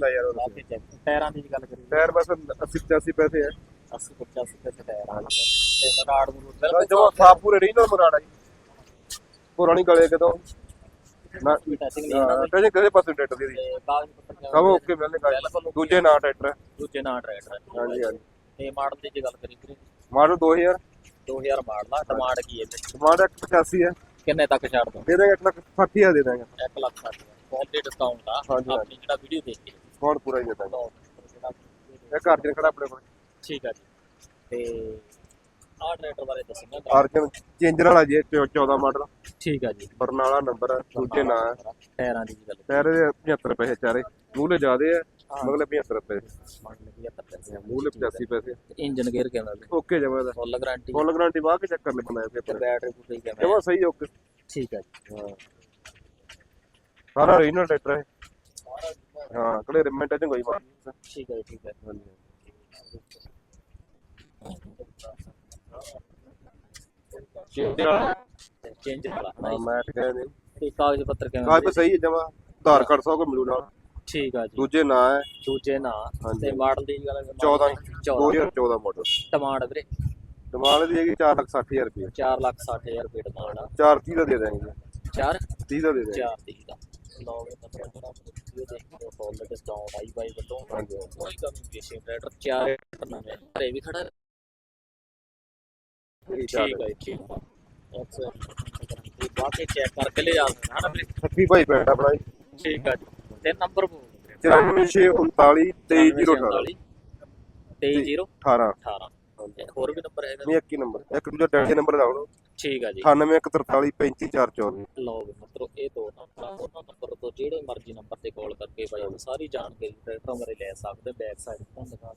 ਨਾ ਯਾਰ ਕੇ ਚੈੱਕ ਟਾਇਰਾਂ ਦੀ ਗੱਲ ਕਰੀਏ। ਟਾਇਰ ਬਸ 80 85 ਪੈਸੇ ਹੈ 80 85 ਪੈਸੇ ਟਾਇਰ ਆ ਤੇ ਮਰਾੜ ਨੂੰ ਜਮਾ ਸਾਫ਼ ਪੂਰੇ ਰੀਨਲ ਮਰਾੜਾ ਜੀ। ਪੁਰਾਣੀ ਗਲੇ ਕਿਤੋਂ? ਨਾ ਕਹਿੰਦੇ ਕਿਸੇ ਪਾਸੇ ਟਰੈਕਟਰ ਦੀ ਤੇ ਸਭ ਓਕੇ ਮਿਲਨੇ ਕਾਗਜ਼ ਦੂਜੇ ਨਾਂ ਟਰੈਕਟਰ ਹੈ ਦੂਜੇ ਨਾਂ ਟਰੈਕਟਰ ਹਾਂਜੀ ਹਾਂਜੀ। ਤੇ ਮਾਡਲ ਦੀ ਜੇ ਗੱਲ ਕਰੀਏ ਮਾਡਲ 2000 2000 ਮਾਡਲ ਆ ਡਿਮਾਂਡ ਕੀ ਹੈ ਇਹਦੀ? ਟਮਾਟਰ 85 ਹੈ ਕਿੰਨੇ ਤੱਕ ਛੱਡ ਦੋ? ਦੇ ਦਾਂਗੇ 1 ਲੱਖ 60000 ਦੇ ਦਾਂਗੇ। 1 ਲੱਖ 60 ਹੀ ਡਿਸਕਾਊਂਟ ਆ ਹਾਂਜੀ, ਆਪਣੀ ਜਿਹੜਾ ਵੀਡੀਓ ਦੇਖ ਕੇ। ਹੋਰ ਪੂਰਾ ਹੀ ਦੇ ਦਾਂਗੇ ਜਿਹੜਾ ਇਹ ਘਰ ਚ ਖੜਾ ਆਪਣੇ ਕੋਲ? ਠੀਕ ਆ ਜੀ। ਤੇ ਆਹ ਟਰੈਕਟਰ ਬਾਰੇ ਦੱਸਣਾ ਅਰਜਨ ਚੇਂਜਰ ਵਾਲਾ ਜੀ ਇਹ 14 ਮਾਡਲ ਠੀਕ ਆ ਜੀ। ਬਰਨਾਲਾ ਨੰਬਰ ਹੈ ਦੂਜੇ ਨਾਂ ਹੈ ਟਾਇਰਾਂ ਦੀ ਗੱਲ। ਟਾਇਰ ਦੇ 75 ਪੈਸੇ ਚਾਰੇ। ਮੂਲੇ ਜ਼ਿਆਦੇ ਹੈ। ਮਗਲੇ 75 ਪੈਸੇ। ਮਾਡਲ ਦੀ 75 ਪੈਸੇ ਮੂਲੇ 85 ਪੈਸੇ ਇੰਜਨ ਗੇਅਰ ਕਿਵੇਂ ਦਾ? ਓਕੇ ਜਮਾ ਦਾ ਫੁੱਲ ਗਾਰੰਟੀ ਫੁੱਲ ਗਾਰੰਟੀ ਬਾਅਦ ਕੇ ਚੈੱਕ ਕਰ ਲੈਣਾ ਹੈ ਤੇ ਬੈਟਰੀ ਪੂਰੀ ਕਿਵੇਂ ਜਮਾ ਸਹੀ ਓਕੇ। ਠੀਕ ਆ ਜੀ। ਹਾਂ। ਸਾਰਾ ਰੀਨਲ ਟਰੈਕਟਰ ਹੈ। ਹਾਂ ਕਲੇ ਰਿਮੈਂਟ ਚ ਕੋਈ ਬਾਤ ਨਹੀਂ। ਠੀਕ ਜੀ ਠੀਕ ਆ ਹਾਂਜੀ। ਚੇਂਜਰ ਵਾਲਾ? ਚੇਂਜ ਵਾਲਾ ਹਾਂ ਮੈਂ ਤੇ ਕਹਿੰਦੇ ਤੇ ਕਾਗਜ਼ ਪੱਤਰ ਕਿਵੇਂ ਤੇ ਸਹੀ ਹੈ ਜਮਾ। ਆਧਾਰ ਕਾਰਡ ਸਭ ਕੋ ਮਿਲੂ ਨਾਲ। ਠੀਕ ਆ ਜੀ। ਦੂਜੇ ਨਾਂ ਹੈ। ਦੂਜੇ ਨਾਂ। ਤੇ ਮਾਡਲ ਦੀ ਗੱਲ ਕਰੀਏ। 14 14 2014 ਮਾਡਲ ਟਮਾਂਡ ਵੀਰੇ। ਦਿਮਾਗ ਦੀ ਹੈਗੀ 460000 ਰੁਪਏ। 4 ਲੱਖ 60000 ਰੁਪਏ ਟਮਾਂਡ ਆ। 430 ਦਾ ਦੇ ਦਾਂਗੇ 4 30 ਦਾ ਦੇ ਦਾਂਗੇ 4 ਦੀ। ਇਹ ਨੰਬਰ ਜਿਹੜਾ ਵੀਡੀਓ ਦੇਖ ਕੇ ਫੁੱਲ ਡਿਸਕਾਊਂਟ ਆਈ ਬਾਈ ਵੱਲੋਂ। ਕੋਈ ਕਮੀ ਪੇਸ਼ੇ ਟਰੈਕਟਰ 4 ਨਵੇਂ ਘਰੇ ਵੀ ਖੜਾ ਠੀਕ ਹੈ। ਠੀਕ ਇਹ ਬਾਕੀ ਚੈੱਕ ਕਰਕੇ ਲੈ ਜਾਣਾ ਹੈ ਨਾ ਵੀਰੇ ਸੱਤੀ ਭਾਈ ਆਪਣਾ ਜੀ। ਠੀਕ ਜੀ। ਤੇ ਨੰਬਰ ਬੋਲ 94639 23018 23 18 18 ਤੇ ਹੋਰ ਵੀ ਨੰਬਰ ਹੈਗਾ। ਨਹੀਂ ਇੱਕ ਹੀ ਨੰਬਰ ਇੱਕ ਦੂਜਾ ਟੈਂਸ਼ਨ ਨੰਬਰ ਲਾ ਲਓ। ਠੀਕ ਆ ਜੀ। 9814435414 ਲਓ ਵੀ ਮਿੱਤਰੋ ਇਹ ਦੋ ਨੰਬਰ ਆ। ਨੰਬਰ ਤੋਂ ਜਿਹੜੇ ਮਰਜ਼ੀ ਨੰਬਰ ਤੇ ਕਾਲ ਕਰਕੇ ਬਾਈ ਸਾਰੀ ਜਾਣਕਾਰੀ ਟਰੈਕਟਰ ਬਾਰੇ ਲੈ ਸਕਦੇ ਬੈਕ ਸਾਈਡ ਤੋਂ ਦਿਖਾ